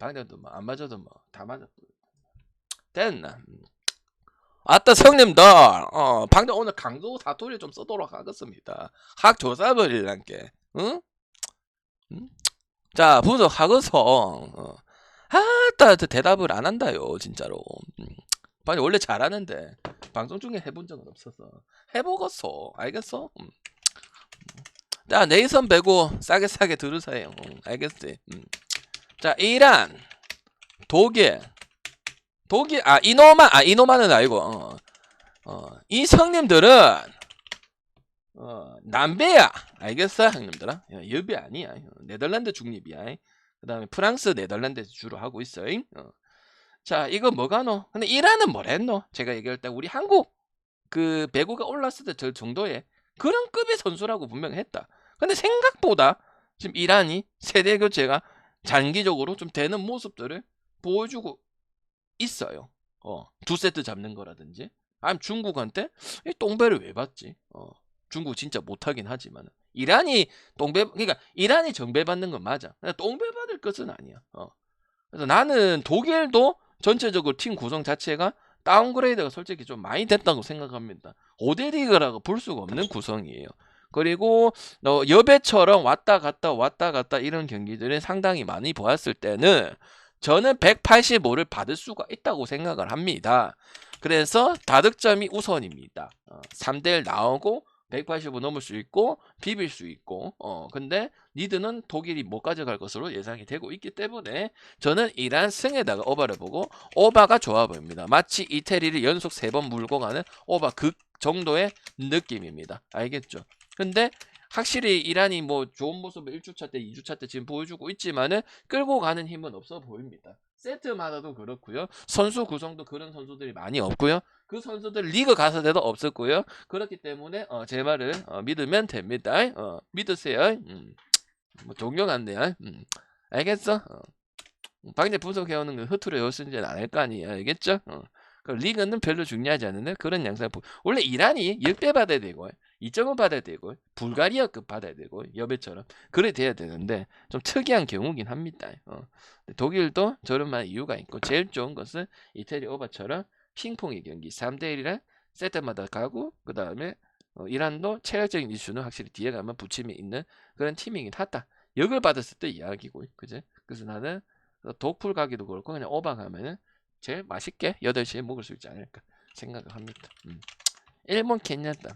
방장도 뭐 안 맞아도 뭐 다 맞았고 됐나 음. 아따 성님들 어 방장 오늘 강도 사투리 좀 쓰도록 하겠습니다 학 조사버리란게 응? 응? 자 분석 하고서 어. 아따 저 대답을 안 한다요 진짜로 음. 방장 원래 잘하는데 방송 중에 해본 적은 없어서 해보겠어 알겠어? 음. 자 네이선 배고 싸게 싸게 들으세요 음, 알겠지? 음. 자 이란 독일 독일 아 이노만 아 이노만은 아니고 어, 어, 이 성님들은 어, 남배야 알겠어 형님들아? 야, 여배 아니야. 네덜란드 중립이야. 그 다음에 프랑스 네덜란드에서 주로 하고 있어. 어. 자 이거 뭐가 노? 근데 이란은 뭐랬노? 제가 얘기할 때 우리 한국 그 배구가 올랐을 때 저 정도의 그런 급의 선수라고 분명히 했다. 근데 생각보다 지금 이란이 세대 교체가 장기적으로 좀 되는 모습들을 보여주고 있어요. 어, 두 세트 잡는 거라든지. 아니면 중국한테 이 똥배를 왜 받지? 어, 중국 진짜 못하긴 하지만 이란이 똥배 그러니까 이란이 정배 받는 건 맞아. 똥배 받을 것은 아니야. 어. 그래서 나는 독일도 전체적으로 팀 구성 자체가 다운그레이드가 솔직히 좀 많이 됐다고 생각합니다. 5대 리그라고 볼 수가 없는 구성이에요. 그리고 어, 여배처럼 왔다 갔다 왔다 갔다 이런 경기들은 상당히 많이 보았을 때는 저는 185를 받을 수가 있다고 생각을 합니다. 그래서 다득점이 우선입니다. 어, 3대1 나오고 185 넘을 수 있고 비빌 수 있고 어 근데 리드는 독일이 못 가져갈 것으로 예상이 되고 있기 때문에 저는 이란 승에다가 오바를 보고 오바가 좋아 보입니다. 마치 이태리를 연속 3번 물고 가는 오바 극 정도의 느낌입니다. 알겠죠? 근데 확실히 이란이 뭐 좋은 모습을 1주차 때, 2주차 때 지금 보여주고 있지만은 끌고 가는 힘은 없어 보입니다. 세트마다도 그렇고요. 선수 구성도 그런 선수들이 많이 없고요. 그 선수들 리그 가서대도 없었고요. 그렇기 때문에 어, 제 말을 어, 믿으면 됩니다. 어, 믿으세요. 음, 뭐 존경한대요. 음, 알겠어? 어. 방제 분석해오는 그 흐트러 여신전 안할 거 아니에요. 알겠죠? 어. 그 리그는 별로 중요하지 않은데 그런 양상을 보... 원래 이란이 6배 받아야 되고 2점을 받아야 되고 불가리아급 받아야 되고 여배처럼 그래 돼야 되는데 좀 특이한 경우긴 합니다. 어. 독일도 저런만 이유가 있고 제일 좋은 것은 이태리 오바처럼 핑퐁의 경기 3대 1이랑 세트마다 가고 그 다음에 어, 이란도 체력적인 이슈는 확실히 뒤에 가면 부침이 있는 그런 팀이긴 하다. 역을 받았을 때 이야기고 그제 그래서 나는 독풀 가기도 그렇고 그냥 오바 가면은 제일 맛있게 8시에 먹을 수 있지 않을까 생각을 합니다. 음. 일본 괜찮다.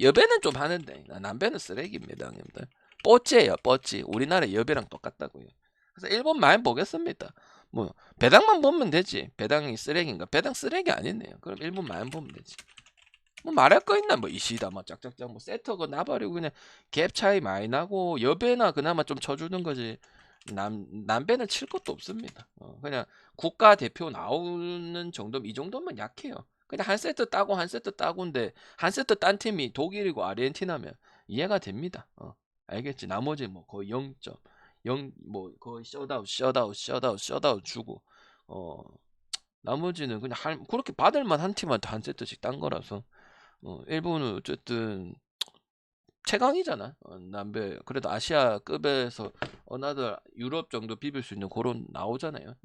여배는 좀 하는데 남배는 쓰레기입니다, 형님들. 뽀찌예요, 뽀찌. 우리나라 여배랑 똑같다고요. 그래서 일본 많이 보겠습니다. 뭐 배당만 보면 되지. 배당이 쓰레기인가? 배당 쓰레기 아니네요. 그럼 일본 많이 보면 되지. 뭐 말할 거 있나? 뭐 이시다, 뭐 짝짝짝, 뭐 세터가 나버리고 그냥 갭 차이 많이 나고 여배나 그나마 좀 쳐주는 거지. 남 남배는 칠 것도 없습니다. 어, 그냥 국가 대표 나오는 정도면 이 정도면 약해요. 그냥 한 세트 따고 한 세트 따고인데 한 세트 딴 팀이 독일이고 아르헨티나면 이해가 됩니다. 어, 알겠지? 나머지 뭐 거의 0점, 0 뭐 거의 셧아웃, 셧아웃, 셧아웃, 셧아웃 주고 어 나머지는 그냥 한 그렇게 받을 만 한 팀한테 한 세트씩 딴 거라서 어, 일본은 어쨌든 최강이잖아. 어, 남배 그래도 아시아급에서 어나들 유럽 정도 비빌 수 있는 그런 나오잖아요.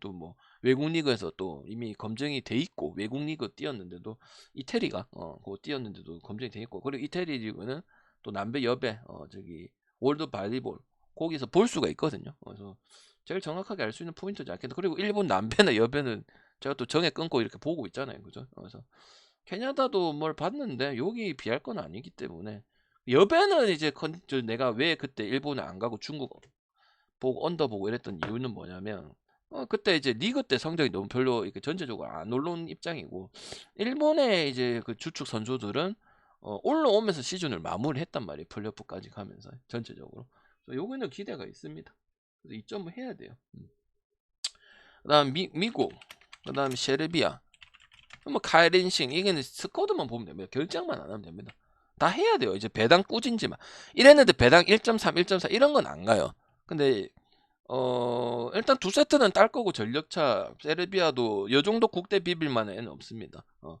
또뭐 외국 리그에서 또 이미 검증이 돼 있고 외국 리그 뛰었는데도 이태리가 어 그거 뛰었는데도 검증이 돼 있고 그리고 이태리 리그는 또 남배 옆에 어 저기 월드 발리볼 거기서 볼 수가 있거든요. 그래서 제일 정확하게 알 수 있는 포인트지 않겠나. 그리고 일본 남배나 여배는 제가 또 정에 끊고 이렇게 보고 있잖아요. 그죠? 그래서 캐나다도 뭘 봤는데 여기 비할 건 아니기 때문에 여배는 이제 컨, 저 내가 왜 그때 일본에 안 가고 중국 보고 언더 보고 이랬던 이유는 뭐냐면 어, 그때 이제 리그 때 성적이 너무 별로 이렇게 전체적으로 안 올라온 입장이고 일본의 이제 그 주축 선수들은 어, 올라오면서 시즌을 마무리했단 말이에요. 플레이오프까지 가면서 전체적으로. 요거는 기대가 있습니다. 그래서 이점을 해야 돼요. 음. 그다음 미, 미국 그다음 세르비아. 뭐 카이렌싱 이게는 스쿼드만 보면 됩니다. 결정만 안 하면 됩니다 다 해야 돼요. 이제 배당 꾸진지만. 이랬는데 배당 1.3, 1.4 이런 건 안 가요. 근데 어 일단 두 세트는 딸 거고 전력차 세르비아도 요 정도 국대 비빌 만 한 애는 없습니다. 어.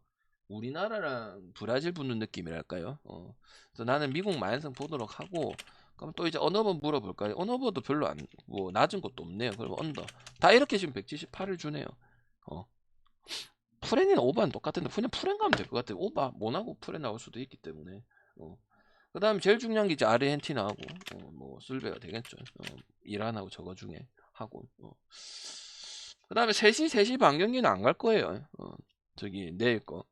우리나라랑 브라질 붙는 느낌이랄까요? 어. 그래서 나는 미국 마연성 보도록 하고 그럼 또 이제 언어버 물어볼까요? 언어버도 별로 안 뭐 낮은 것도 없네요. 그럼 언더 다 이렇게 지금 178을 주네요. 어. 프렌이나 오바는 똑같은데 그냥 프렌 가면 될 것 같아요. 오바 못하고 프렌 나올 수도 있기 때문에. 어. 그 다음에 제일 중요한 게 이제 아르헨티나하고 어, 뭐 술베가 되겠죠. 어, 이란하고 저거 중에 하고. 어. 그 다음에 3시 3시 반 경기는 안 갈 거예요. 어. 저기 내일 거.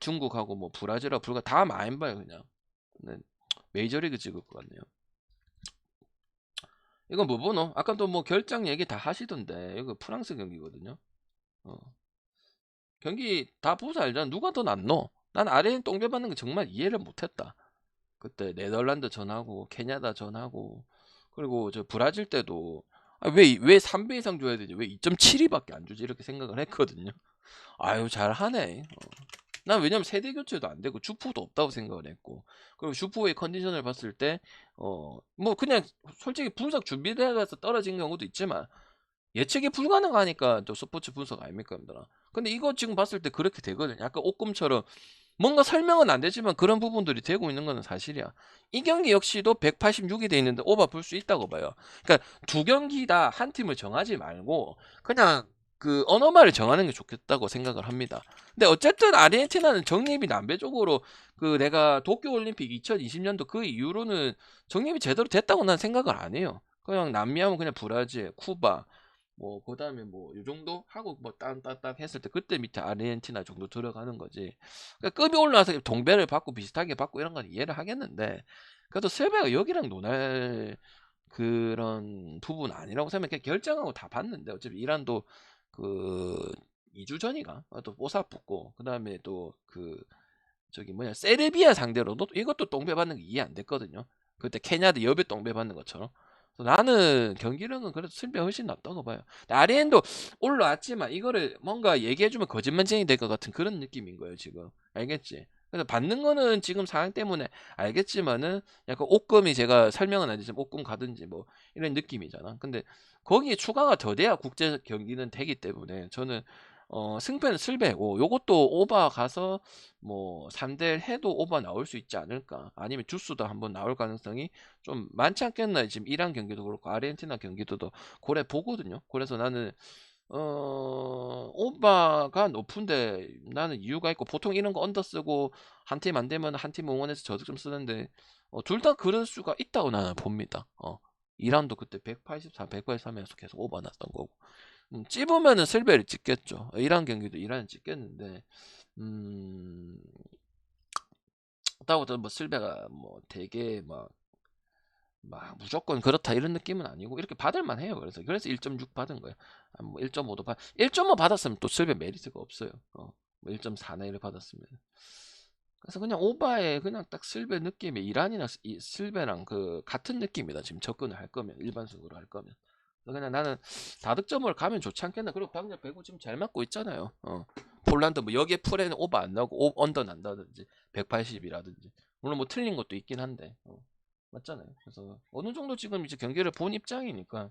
중국하고 뭐 브라질하고 불가 다 많이 봐요 그냥. 네. 메이저리그 찍을 것 같네요. 이건 뭐 보노? 아까 또 뭐 결장 얘기 다 하시던데 이거 프랑스 경기거든요. 어. 경기 다 보서 알잖아. 누가 더 낫노? 난 아르헨 똥배 받는 거 정말 이해를 못했다. 그때 네덜란드 전하고 케냐다 전하고 그리고 저 브라질 때도 아, 왜왜 3배 이상 줘야 되지? 왜 2.72밖에 안 주지? 이렇게 생각을 했거든요. 아유 잘하네. 어. 난 왜냐면 세대 교체도 안 되고 주포도 없다고 생각을 했고 그리고 주포의 컨디션을 봤을 때 어 뭐 그냥 솔직히 분석 준비돼서 떨어진 경우도 있지만 예측이 불가능하니까 또 스포츠 분석 아닙니까, 여러분들아? 근데 이거 지금 봤을 때 그렇게 되거든요. 약간 옷금처럼 뭔가 설명은 안 되지만 그런 부분들이 되고 있는 거는 사실이야. 이 경기 역시도 186이 돼 있는데 오바 불수 있다고 봐요. 그러니까 두 경기 다 한 팀을 정하지 말고 그냥 그 언어말을 정하는 게 좋겠다고 생각을 합니다. 근데 어쨌든 아르헨티나는 정립이 남배적으로 그 내가 도쿄 올림픽 2020년도 그 이후로는 정립이 제대로 됐다고 난 생각을 안 해요. 그냥 남미하면 그냥 브라질, 쿠바 뭐 그 다음에 뭐요 정도 하고 뭐 딴딴딴 했을 때 그때 밑에 아르헨티나 정도 들어가는 거지. 그러니까 급이 올라와서 동배를 받고 비슷하게 받고 이런 건 이해를 하겠는데 그래도 세베가 여기랑 논할 그런 부분 아니라고 생각해. 결정하고 다 봤는데 어차피 이란도 그 2주 전이가 또 뽀사 붙고 그다음에 또 그 저기 뭐냐 세르비아 상대로도 이것도 똥배 받는 게 이해 안 됐거든요. 그때 케냐도 여배 똥배 받는 것처럼. 나는 경기력은 그래도 슬비가 훨씬 낫다고 봐요. 아리엔도 올라왔지만 이거를 뭔가 얘기해주면 거짓말쟁이 될 것 같은 그런 느낌인 거예요 지금. 알겠지? 그래서 받는 거는 지금 상황 때문에 알겠지만은 약간 옷금이 제가 설명은 안 되지만 옷금 가든지 뭐 이런 느낌이잖아. 근데 거기에 추가가 더 돼야 국제 경기는 되기 때문에 저는 어 승패는 슬배고 요것도 오바 가서 뭐 3대 해도 오바 나올 수 있지 않을까? 아니면 주스도 한번 나올 가능성이 좀 많지 않겠나? 지금 이란 경기도 그렇고 아르헨티나 경기도 더 고래 보거든요. 그래서 나는 어 오바가 높은데 나는 이유가 있고 보통 이런 거 언더 쓰고 한 팀 안 되면 한 팀 응원해서 저득점 쓰는데 어, 둘 다 그럴 수가 있다고 나는 봅니다. 어 이란도 그때 184, 183에서 계속 오바 났던 거고 음, 찝으면은 슬베를 찍겠죠. 이란 경기도 이란을 찍겠는데, 음, 그렇다고 뭐 슬베가 뭐 되게 막, 막 무조건 그렇다 이런 느낌은 아니고 이렇게 받을 만 해요. 그래서 그래서 1.6 받은 거예요. 아, 뭐 1.5도 받, 1.5 받았으면 또 슬베 메리트가 없어요. 어, 뭐 1.4나 이를 받았으면. 그래서 그냥 오바에 그냥 딱 슬베 느낌이 이란이나 슬베랑 그 같은 느낌이다. 지금 접근을 할 거면 일반적으로 할 거면. 그냥 나는 다득점을 가면 좋지 않겠나. 그리고 방금 배구 지금 잘 맞고 있잖아요. 어. 폴란드 뭐 여기에 풀에는 오버 안 나오고 오, 언더 난다든지 180이라든지 물론 뭐 틀린 것도 있긴 한데 어. 맞잖아요. 그래서 어느 정도 지금 이제 경기를 본 입장이니까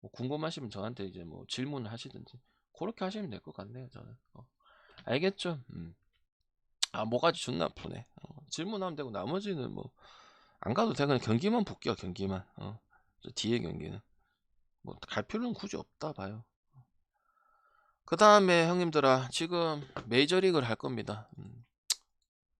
뭐 궁금하시면 저한테 이제 뭐 질문을 하시든지 그렇게 하시면 될 것 같네요. 저는 어. 알겠죠? 음. 아 뭐가지 존나 아프네. 어. 질문하면 되고 나머지는 뭐 안 가도 돼. 그냥 경기만 볼게요. 경기만. 어. 저 뒤에 경기는. 뭐 갈 필요는 굳이 없다 봐요. 그 다음에 형님들아 지금 메이저리그를 할 겁니다. 음,